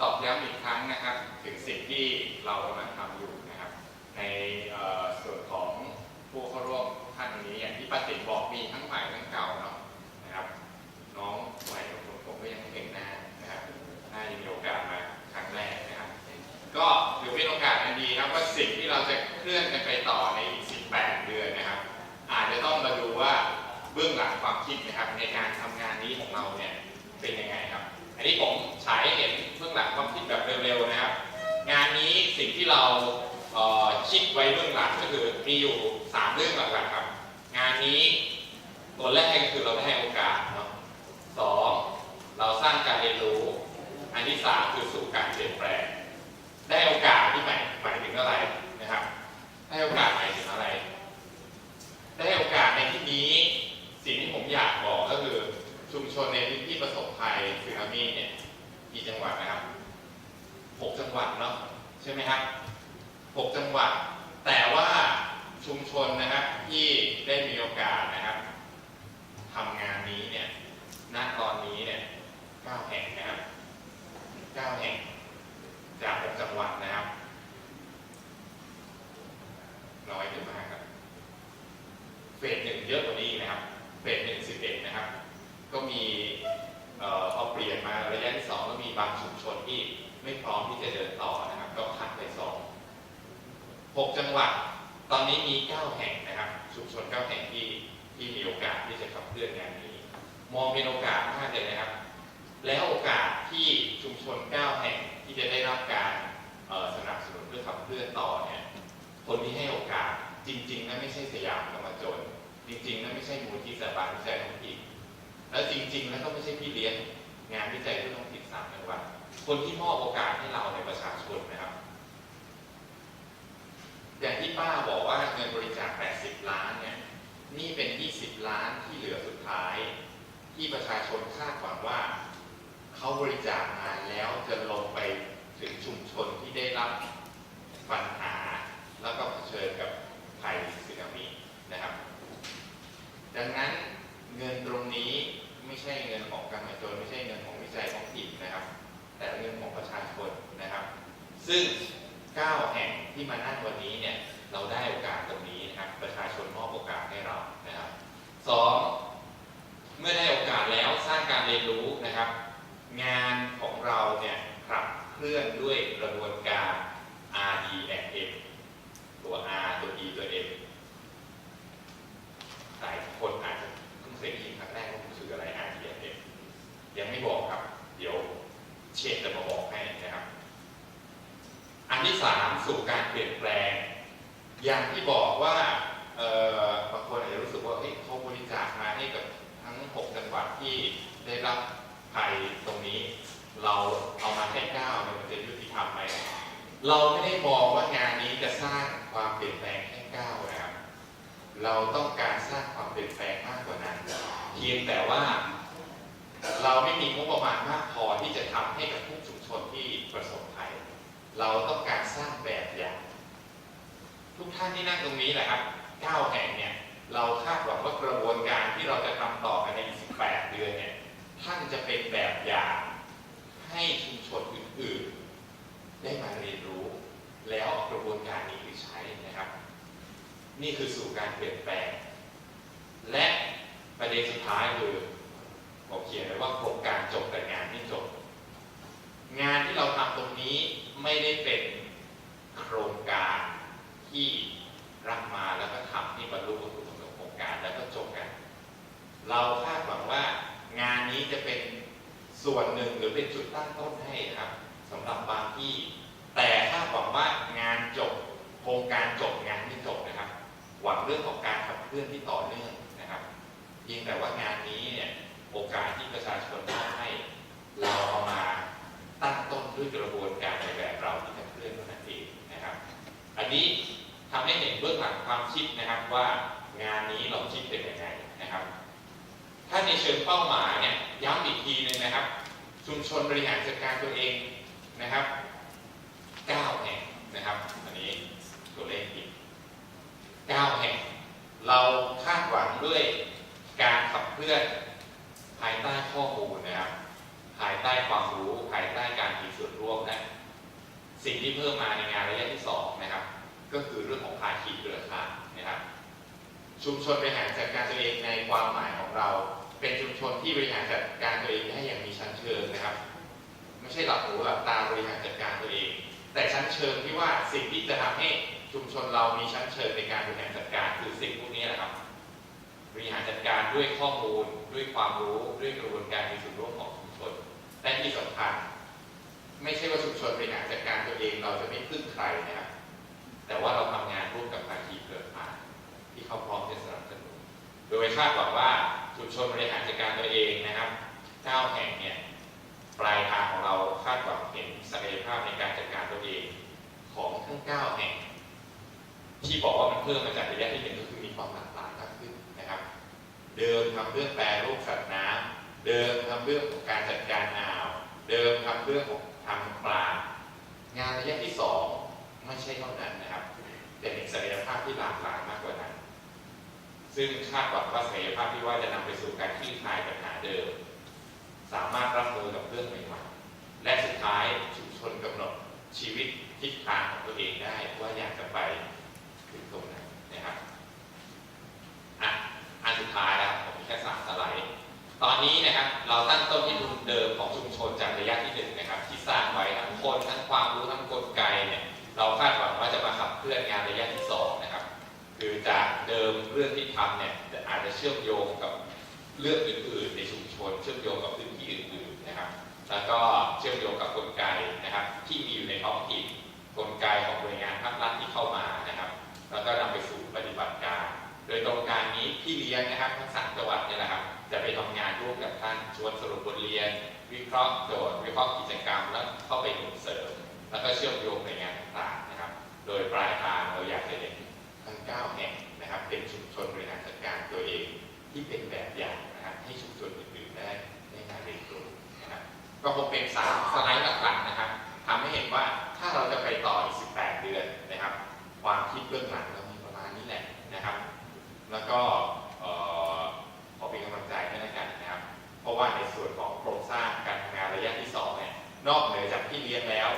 ตอกย้ำอีกครั้งนะครับ ถึงสิ่งที่เรากำลังทำอยู่นะครับ ในส่วนของผู้เข้าร่วมท่านนี้อย่างที่ป้าติ๋มบอกมีทั้งใหม่ทั้งเก่าเนาะนะครับ น้องใหม่ผมผมก็ยังไม่เห็นหน้านะครับน่าจะมีโอกาสมาครั้งแรกนะครับ ก็ถือเป็นโอกาสอันดีครับว่าสิ่งที่เราจะเคลื่อนกันไป เราคิดไว้เบื้องหลังก็คือมีอยู่ 3 เรื่องหลักๆครับ งานนี้ตัวแรกก็คือเราได้ให้โอกาสเนาะสองเราสร้างการเรียนรู้ อันที่สามคือสู่การเปลี่ยนแปลง ได้โอกาสที่หมายหมายถึงอะไรนะครับ ได้โอกาสหมายถึงอะไร ได้โอกาสในที่นี้สิ่งที่ผมอยากบอกก็คือชุมชนในพื้นที่ประสบภัยสึนามิเนี่ยกี่จังหวัดนะครับหกจังหวัดเนาะใช่ไหมครับ 6 จังหวัด แต่ว่าชุมชนนะครับที่ได้มีโอกาสนะครับทำงานนี้เนี่ยณตอนนี้เนี่ย 6 จังหวัด ตอนนี้มี 9 แห่งนะครับ ชุมชน 9 แห่งที่ที่มีโอกาสที่จะขับเคลื่อนงานนี้ มองเป็นโอกาสมากเลยนะครับ แล้วโอกาสที่ชุมชน 9 แห่งที่จะได้รับการสนับสนุนเพื่อขับเคลื่อนต่อเนี่ย คนที่ให้โอกาสจริงๆนั่นไม่ใช่สยามธรรมจน จริงๆนั่นไม่ใช่มูลที่สถาบันวิจัยท้องถิ่นแล้วจริงๆนั้นก็ไม่ใช่พี่เลี้ยงงานวิจัยเพื่อท้องถิ่นสามจังหวัดคนที่มอบโอกาสให้เราในประชาชนนะครับ อย่างที่ป้าบอกว่าเงินบริจาค 80 ล้านเนี่ยนี่เป็น 20 ล้านที่เหลือสุดท้าย ที่ประชาชนคาดหวังว่าเขาบริจาคมาแล้วจะลงไปถึงชุมชนที่ได้รับปัญหา แล้วก็เผชิญกับภัยสึนามินะครับ ดังนั้นเงินตรงนี้ไม่ใช่เงินของกรรมชนไม่ใช่เงินของวิจัยท้องถิ่นนะครับ แต่เงินของประชาชนนะครับ ซึ่ง 9 แห่งที่มานั่งวันนี้เนี่ยเราได้โอกาสตรงนี้นะครับประชาชนมอบโอกาสให้เรานะครับสองเมื่อได้โอกาสแล้วสร้างการเรียนรู้นะครับ งานของเราเนี่ยขับเคลื่อนด้วยกระบวนการ R D and M ตัว R ตัว E ตัว M หลายคนอาจจะเพิ่งเคยได้ยินครั้งแรกว่ามันคืออะไร R D and M ยังไม่บอกครับ เดี๋ยวเชษจะมาบอกให้นะครับ อันที่สามสู่การเปลี่ยนแปลง อย่างที่บอกว่าเอ่อบางคนอาจจะรู้สึกว่าเฮ้ยเขาบริจาคมาให้กับทั้ง 6 จังหวัดที่ ได้รับภัยตรงนี้ เราเอามาแค่เก้าเนี่ยมันจะยุติธรรมไหมเราไม่ได้มองว่างานนี้จะสร้างความเปลี่ยนแปลงแค่เก้านะครับเราต้องการสร้างความเปลี่ยนแปลงมากกว่านั้นเพียงแต่ว่าเราไม่มีงบประมาณมากพอที่จะทำให้กับทุกชุมชนที่ประสบภัย เราต้องการสร้างแบบอย่างทุกท่านที่นั่งตรงนี้แหละครับ9แห่งเนี่ย เราคาดหวังว่ากระบวนการที่เราจะทำต่อกันใน 18 เดือนเนี่ย ท่านจะเป็นแบบอย่างให้ชุมชนอื่นๆ ได้มาเรียนรู้ แล้วกระบวนการนี้ไปใช้นะครับ นี่คือสู่การเปลี่ยนแปลง และประเด็นสุดท้ายคือผมเขียนไว้ว่าโครงการจบแต่งานไม่จบ งานที่เราทำตรงนี้ไม่ได้เป็นโครงการที่รับมาแล้วก็ทำให้บรรลุวัตถุประสงค์ของโครงการแล้วก็จบกัน เราคาดหวังว่างา จะเป็นส่วนหนึ่งหรือเป็นจุดตั้งต้นให้ครับสำหรับบางที่ แต่คาหวังว่างานจบ โครงการจบงานไม่จบนะครับ หวังเรื่องของการขับเคลื่อนที่ต่อเนื่องนะครับเพียงแต่ว่างานนี้เนี่ยโอกาสที่ประชาชนมอบให้เราเอามาตั้งต้นด้วยกระบวนการในแบบเราที่จะเคลื่อนเท่านั้นเองนะครับ อันนี้ทำให้เห็นเบื้องหลังความคิดนะครับว่างานนี้เราคิดเป็นยังไงนะครับ ถ้าในเชิงเป้าหมายเนี่ย ย้ำอีกทีหนึงนะครับ ชุมชนบริหารจัดการตัวเองนะครับ9แห่งนะครับอันนี้ตัวเลขผิด9แห่ง เราคาดหวังด้วยการขับเคลื่อนภายใต้ข้อมูลนะครับ ภายใต้ความรู้ภายใต้การมีส่วนร่วมและสิ่งที่เพิ่มมาในงานระยะที่สองนะครับ ก็คือเรื่องของภาคีเครือข่ายนะครับ ชุมชนบริหารจัดการตัวเองในความหมายของเรา เป็นชุม ที่บริหารจัดการตัวเองได้อย่างมีชั้นเชิงนะครับ ไม่ใช่หลับหูหลับตาบริหารจัดการตัวเอง แต่ชั้นเชิงที่ว่าสิ่งที่จะทำให้ชุมชนเรามีชั้นเชิงในการบริหารจัดการคือสิ่งพวกนี้แหละครับ บริหารจัดการด้วยข้อมูลด้วยความรู้ด้วยกระบวนการมีส่วนร่วมของชุมชนและที่สำคัญไม่ใช่ว่าชุมชนบริหารจัดการตัวเองเราจะไม่พึ่งใครนะครับแต่ว่าเราทำงานร่วมกับภาคีเครือข่ายที่เขาพร้อมจะสนับสนุนโดยคาดหวังว่า มชนบริหารจัดการตัวเองนะครับเก้าแห่งเนี่ยปลายทางของเราคาดหวังเห็นศักยภาพในการจัดการตัวเองของทั้งเก้าแห่ง ที่บอกว่ามันเพิ่มมาจากระยะที่หนึ่งก็คือมีความหลากหลายมากขึ้นนะครับ เดิมทำเรื่องแปรรูปสัตว์น้ำเดิมทำเรื่องของการจัดการอ่าว เดิมทำเรื่องของทำปลางานระยะที่สองไม่ใช่เท่านั้นนะครับ แต่เป็นศักยภาพที่หลากหลายมากกว่านั้น ซึ่งคาดหวังว่าศักยภาพที่ว่าจะนำไปสู่การคลี่คลายปัญหาเดิม สามารถรับมือกับเรื่องใหม่ๆและสุดท้ายชุมชนกำหนดชีวิตทิศทางของตัวเองได้ว่าอยากจะไปถึงตรงไหนนะครับอะอันสุดท้ายแล้วผมมีแค่สามสไลด์ตอนนี้นะครับเราตั้งต้นที่ทุนเดิมของชุมชนจากระยะที่หนึ่งนะครับ ที่สร้างไว้ทั้งคนทั้งความรู้ทั้งกลไกเนี่ยเราคาดหวัง เชื่อมโยงกับเรื่องอื่นๆในชุมชน เชื่อมโยงกับพื้นที่อื่นๆนะครับ แล้วก็เชื่อมโยงกับกลไกนะครับ ที่มีอยู่ในท้องถิ่นกลไกของหน่วยงานภาครัฐที่เข้ามานะครับ แล้วก็นำไปสู่ปฏิบัติการ โดยตรงการนี้พี่เลี้ยงนะครับทั้งสามจังหวัดเนี่ยนะครับ จะไปทำงานร่วมกับท่านชวนสรุปบทเรียน วิเคราะห์โจทย์วิเคราะห์กิจกรรมแล้วเข้าไปหนุนเสริม แล้วก็เชื่อมโยงในวยงานต่างๆนะครับ โดยปลายทางเราอยากจะเห็นทั้ง9แห่งนะครับเป็นชุมชน ตัวเองที่เป็นแบบอย่างนะครับให้ชุมชนอื่นๆได้ได้การเรียนรู้นะครับก็คงเป็นสามสไลด์หลักๆนะครับทำให้เห็นว่าถ้าเราจะไปต่ออีก 18 เดือนนะครับ ความคิดเบื้องหลังเรามีประมาณนี้แหละนะครับ แล้วก็ขอเป็นกำลังใจให้วกันนะครับ เพราะว่าในส่วนของโครงสร้างการทำงานระยะที่สองเนี่ยนอกเหนือจากที่เลี้ยงแล้ว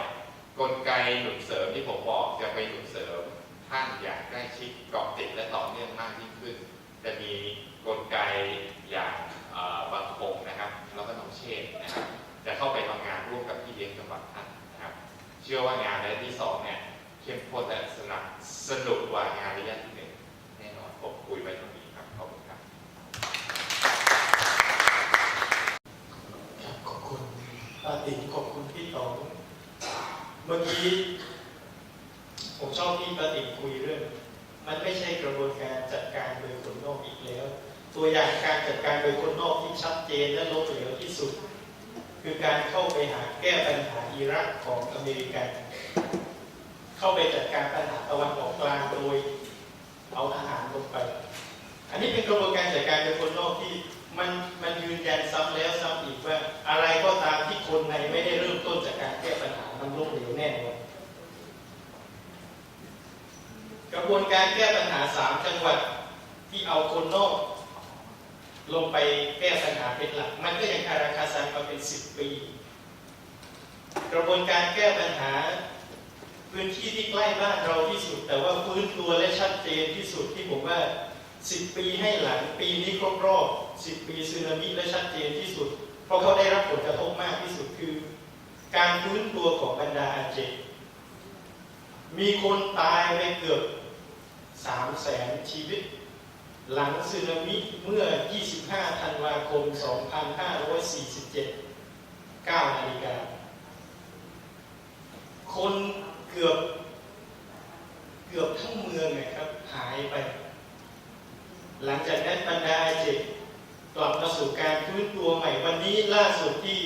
กลไกหนุนเสริมที่ผมบอกจะไปหนุนเสริมท่านอย่างใกล้ชิดเกาะติดและต่อเนื่องมากยิ่งขึ้น จะมีกลไกอย่างบางคงนะครับ แล้วก็น้องเชษนะครับจะเข้าไปทำงานร่วมกับพี่เลี้ยงจังหวัดท่านนะครับ เชื่อว่างานระยะที่สองเนี่ยเข้มข้นและสนับสนุกกว่างานระยะที่หนึ่งแน่นอนผมคุยไว้ตรงนี้ครับขอบคุณครับ ครับขอบคุณป้าติ๋มขอบคุณพี่ต๋องเมื่อกี้ ผมชอบที่ป้าติ๋มคุยเรื่อง มันไม่ใช่กระบวนการจัดการโดยคนนอกอีกแล้วางการจัดการโดยคนนอกที่ชัดเจนและล้มเหลวที่สุด คือการเข้าไปหาแก้ปัญหาอิรักของอเมริกัน เข้าไปจัดการปัญหาตะวันออกกลางโดยเอาทหารลงไป อันนี้เป็นกระบวนการจัดการโดยคนนอกที่มันมันยืนยันซ้ำแล้วซ้ำอีกว่าอะไรก็ตามที่คนในไม่ได้เริ่มต้นจากการแก้ปัญหามันล้มเหลวแน่นอนกระบวนการแก้ปัญหาสามจังหวัดที่เอาคนนอก ลงไปแก้ปัญหาเป็นหลัก มันก็ยังคาราคาซังมาเป็นสิบปี กระบวนการแก้ปัญหา พื้นที่ที่ใกล้บ้านเราที่สุด แต่ว่าฟื้นตัวและชัดเจนที่สุดที่ผมว่า10ปีให้หลังปีนี้ครบรอบ10ปีสึนามิและชัดเจนที่สุด เพราะเขาได้รับผลกระทบมากที่สุดคือ การฟื้นตัวของบรรดาอาเจมีคนตายไปเกือบ3แสนชีวิต หลังสึนามิเมื่อ 25 ธันวาคม 2547 9นาฬิกา คนเกือบ เกือบทั้งเมืองนะครับ หายไป หลังจากนั้นบรรดาเจ็กกลับมาสู่การฟื้นตัวใหม่วันนี้ล่าสุดที่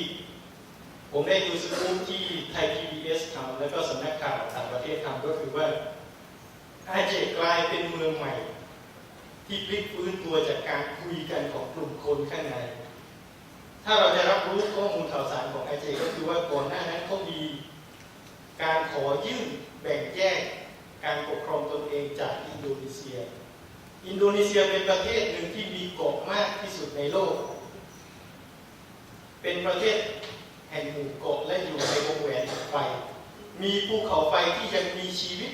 ผมได้ดูสกู๊ปที่ไทย PBS ทำแล้วก็สำนักข่าวต่างประเทศทำก็คือว่าอาเจกลายเป็นเมืองใหม่ ที่พลิกฟื้นตัวจากการคุยกันของกลุ่มคนข้างใน ถ้าเราจะรับรู้ข้อมูลข่าวสารของไอเจก็คือว่าก่อนหน้านั้นเขามีการขอยื่นแบ่งแยกการปกครองตนเองจากอินโดนีเซีย อินโดนีเซียเป็นประเทศหนึ่งที่มีเกาะมากที่สุดในโลก เป็นประเทศแห่งหมู่เกาะและอยู่ในวงแหวนไฟ มีภูเขาไฟที่ยังมีชีวิต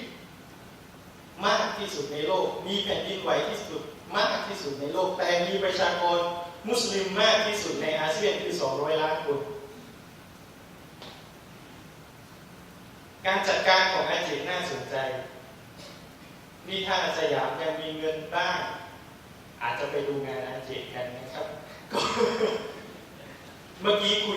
มากที่สุดในโลก มีแผ่นดินไหวที่สุดมากที่สุดในโลก แต่มีประชากรมุสลิมมากที่สุดในอาเซียนคือ 200 ล้านคน การจัดการของอาเจกน่าสนใจ นี่ถ้าสยามยังมีเงินบ้าง อาจจะไปดูงานอาเจกกันนะครับ เมื่อกี้คุย